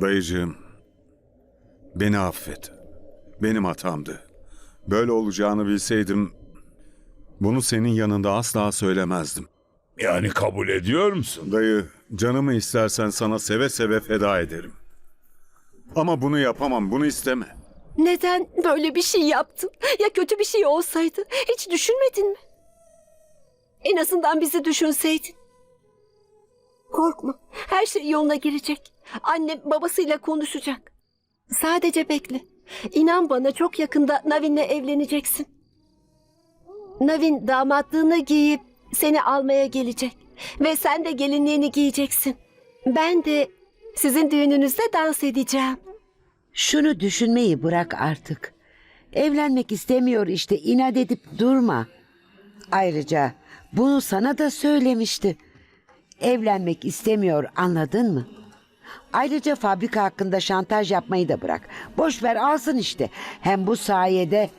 Dayıcığım, beni affet. Benim hatamdı. Böyle olacağını bilseydim bunu senin yanında asla söylemezdim. Yani kabul ediyor musun? Dayı, canımı istersen sana seve seve feda ederim. Ama bunu yapamam, bunu isteme. Neden böyle bir şey yaptın? Ya kötü bir şey olsaydı? Hiç düşünmedin mi? En azından bizi düşünseydin. Korkma. Her şey yoluna girecek. Annem babasıyla konuşacak. Sadece bekle. İnan bana çok yakında Navin'le evleneceksin. Navin damatlığını giyip seni almaya gelecek. Ve sen de gelinliğini giyeceksin. Ben de sizin düğününüzde dans edeceğim. Şunu düşünmeyi bırak artık. Evlenmek istemiyor işte inat edip durma. Ayrıca bunu sana da söylemişti. Evlenmek istemiyor anladın mı? Ayrıca fabrika hakkında şantaj yapmayı da bırak. Boş ver alsın işte. Hem bu sayede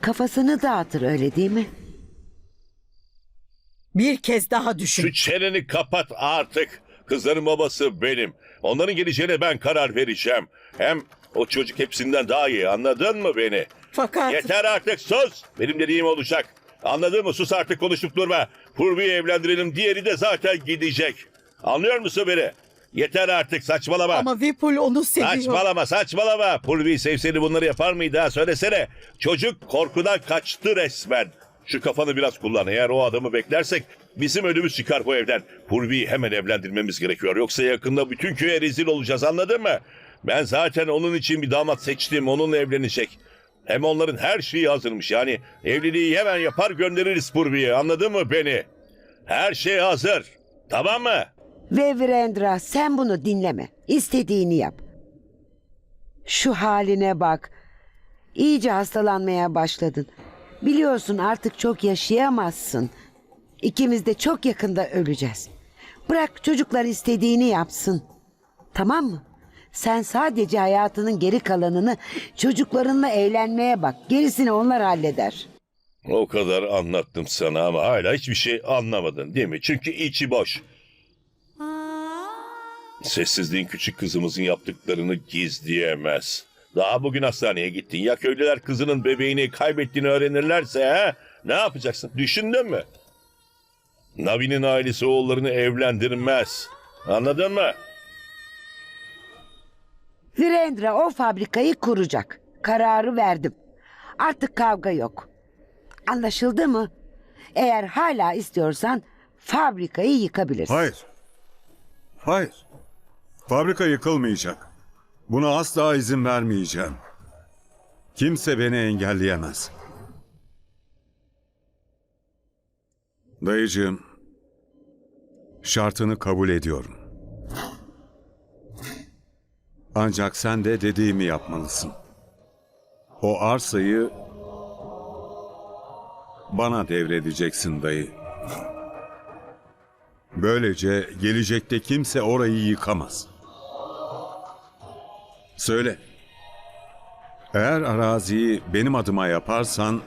kafasını dağıtır öyle değil mi? Bir kez daha düşün. Şu çeneni kapat artık. Kızların babası benim. Onların geleceğine ben karar vereceğim. Hem o çocuk hepsinden daha iyi anladın mı beni? Fakat Yeter artık sus. Benim dediğim olacak. Anladın mı? Sus artık konuşup durma. Purvi'yi evlendirelim diğeri de zaten gidecek. Anlıyor musun beni? Yeter artık saçmalama. ama Vipul onu seviyor. Saçmalama saçmalama. Pulvi sevseni bunları yapar mıydı ha söylesene. Çocuk korkudan kaçtı resmen. Şu kafanı biraz kullan. Eğer o adamı beklersek bizim ödümüz çıkar bu evden. Pulvi'yi hemen evlendirmemiz gerekiyor. Yoksa yakında bütün köye rezil olacağız anladın mı? Ben zaten onun için bir damat seçtim. Onunla evlenecek. Hem onların her şeyi hazırmış. Yani evliliği hemen yapar göndeririz Purvi'ye. Anladın mı beni? Her şey hazır. Tamam mı? Ve Virendra sen bunu dinleme. İstediğini yap. Şu haline bak. İyice hastalanmaya başladın. Biliyorsun artık çok yaşayamazsın. İkimiz de çok yakında öleceğiz. Bırak çocuklar istediğini yapsın. Tamam mı? Sen sadece hayatının geri kalanını çocuklarınla eğlenmeye bak. Gerisini onlar halleder. O kadar anlattım sana ama hala hiçbir şey anlamadın değil mi? Çünkü içi boş. Sessizliğin küçük kızımızın yaptıklarını gizleyemez. Daha bugün hastaneye gittin. Ya köylüler kızının bebeğini kaybettiğini öğrenirlerse ha? Ne yapacaksın? Düşündün mü? Navi'nin ailesi oğullarını evlendirmez. Anladın mı? Virendra o fabrikayı kuracak. Kararı verdim. Artık kavga yok. Anlaşıldı mı? Eğer hala istiyorsan fabrikayı yıkabilirsin. Hayır. Hayır. Fabrika yıkılmayacak. Buna asla izin vermeyeceğim. Kimse beni engelleyemez. Dayıcığım, şartını kabul ediyorum. Ancak sen de dediğimi yapmalısın. O arsayı bana devredeceksin dayı. Böylece gelecekte kimse orayı yıkamaz. Söyle. Eğer araziyi benim adıma yaparsan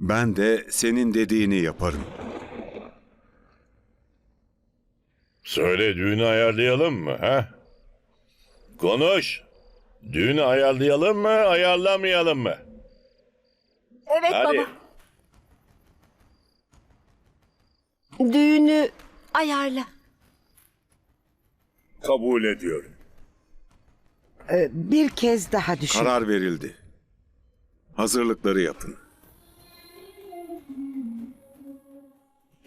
ben de senin dediğini yaparım. Söyle düğünü ayarlayalım mı ha? Konuş. Düğünü ayarlayalım mı ayarlamayalım mı? Evet Hadi. baba. Düğünü ayarla. Kabul ediyorum. Ee, bir kez daha düşün. Karar verildi. Hazırlıkları yapın.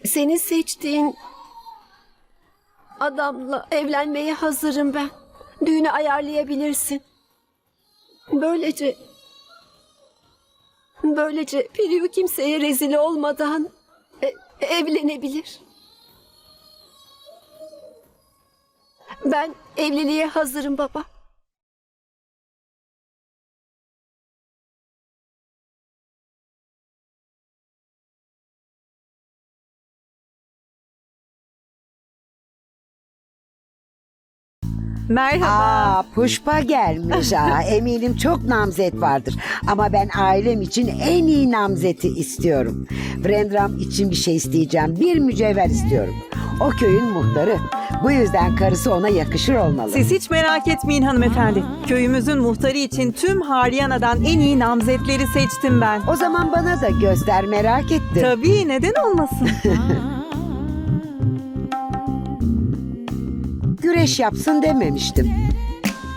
Senin seçtiğin adamla evlenmeye hazırım ben. Düğünü ayarlayabilirsin. Böylece böylece Priyu kimseye rezil olmadan e- evlenebilir. Ben evliliğe hazırım baba. Merhaba. Aa, Puşpa gelmiş. Aa, eminim çok namzet vardır. Ama ben ailem için en iyi namzeti istiyorum. Brendram için bir şey isteyeceğim. Bir mücevher istiyorum. O köyün muhtarı. Bu yüzden karısı ona yakışır olmalı. Siz hiç merak etmeyin hanımefendi. Köyümüzün muhtarı için tüm Haryana'dan en iyi namzetleri seçtim ben. O zaman bana da göster merak ettim. Tabii neden olmasın? Güreş yapsın dememiştim.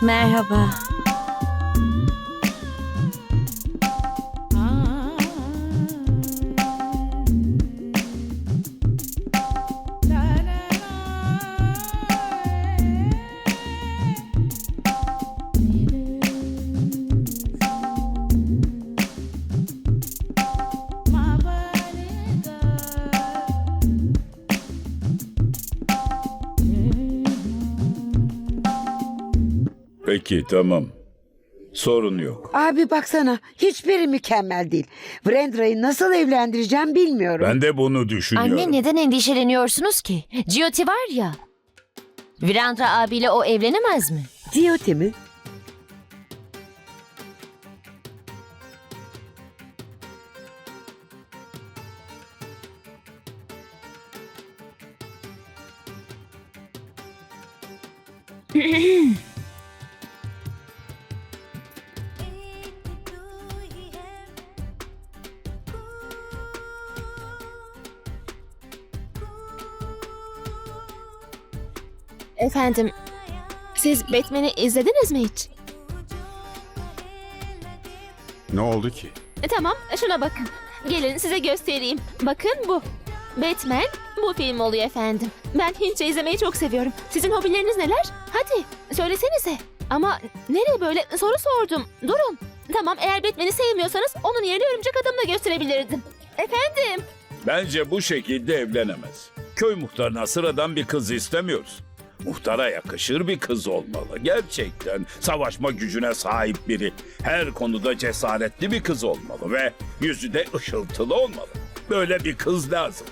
Merhaba. Peki tamam. Sorun yok. Abi baksana hiçbiri mükemmel değil. Brendra'yı nasıl evlendireceğim bilmiyorum. Ben de bunu düşünüyorum. Anne neden endişeleniyorsunuz ki? Jyoti var ya. Virendra abiyle o evlenemez mi? Diyoti mi? Efendim, siz Batman'i izlediniz mi hiç? Ne oldu ki? E, tamam, şuna bakın. Gelin size göstereyim. Bakın bu. Batman bu film oluyor efendim. Ben Hintçe izlemeyi çok seviyorum. Sizin hobileriniz neler? Hadi söylesenize. Ama nereye böyle soru sordum. Durun. Tamam eğer Batman'i sevmiyorsanız onun yerine örümcek adamı da gösterebilirdim. Efendim. Bence bu şekilde evlenemez. Köy muhtarına sıradan bir kız istemiyoruz. Muhtara yakışır bir kız olmalı. Gerçekten savaşma gücüne sahip biri. Her konuda cesaretli bir kız olmalı ve yüzü de ışıltılı olmalı. Böyle bir kız lazım.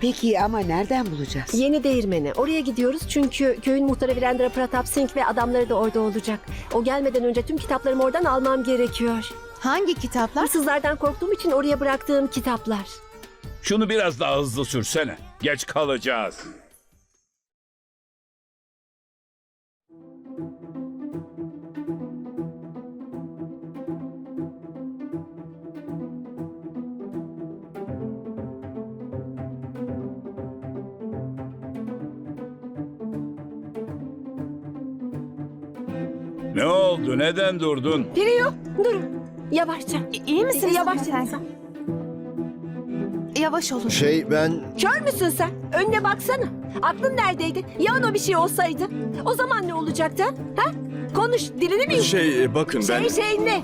Peki ama nereden bulacağız? Yeni değirmeni. Oraya gidiyoruz çünkü köyün muhtarı Virendra Pratap Singh ve adamları da orada olacak. O gelmeden önce tüm kitaplarımı oradan almam gerekiyor. Hangi kitaplar? Hırsızlardan korktuğum için oraya bıraktığım kitaplar. Şunu biraz daha hızlı sürsene. Geç kalacağız. Oldu? Neden durdun? Priyo dur. Yavaşça. İyi misiniz Yavaşça. Yavaş olun. Şey ben Kör müsün sen? Önüne baksana. Aklın neredeydi? Ya ona bir şey olsaydı? O zaman ne olacaktı? Ha? Konuş, dilini mi Şey bakın ben... Şey şey ne?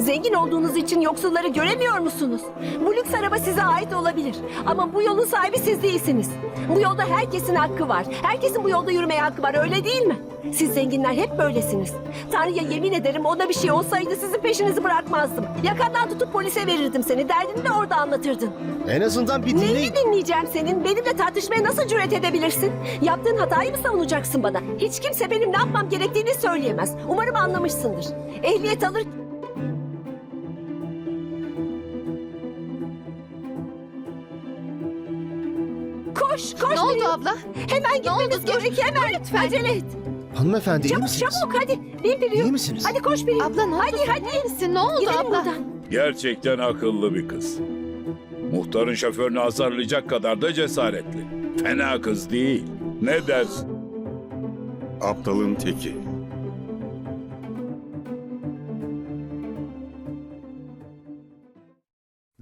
Zengin olduğunuz için yoksulları göremiyor musunuz? Bu lüks araba size ait olabilir. Ama bu yolun sahibi siz değilsiniz. Bu yolda herkesin hakkı var. Herkesin bu yolda yürümeye hakkı var öyle değil mi? Siz zenginler hep böylesiniz. Tanrı'ya yemin ederim ona bir şey olsaydı sizin peşinizi bırakmazdım. Yakandan tutup polise verirdim seni. Derdini de orada anlatırdın. en azından bir dinleyin. Neyi dinleyeceğim senin? Benimle tartışmaya nasıl cüret edebilirsin? Yaptığın hatayı mı savunacaksın bana? Hiç kimse benim ne yapmam gerektiğini söyleyemez. Umarım anlamışsındır. Ehliyet alır Koş. Ne oldu abla? Hemen gitmemiz gerek. Hemen. Acele et. Hanımefendi iyi Çabuk misiniz? çabuk hadi. Bin Priya. İyi misiniz? Hadi koş Priya. Abla ne oldu? Hadi hadi. İyi misin? Ne oldu Gidelim abla? buradan. Gerçekten akıllı bir kız. Muhtarın şoförünü azarlayacak kadar da cesaretli. Fena kız değil. Ne dersin? Aptalın teki.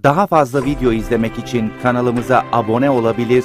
Daha fazla video izlemek için kanalımıza abone olabilir,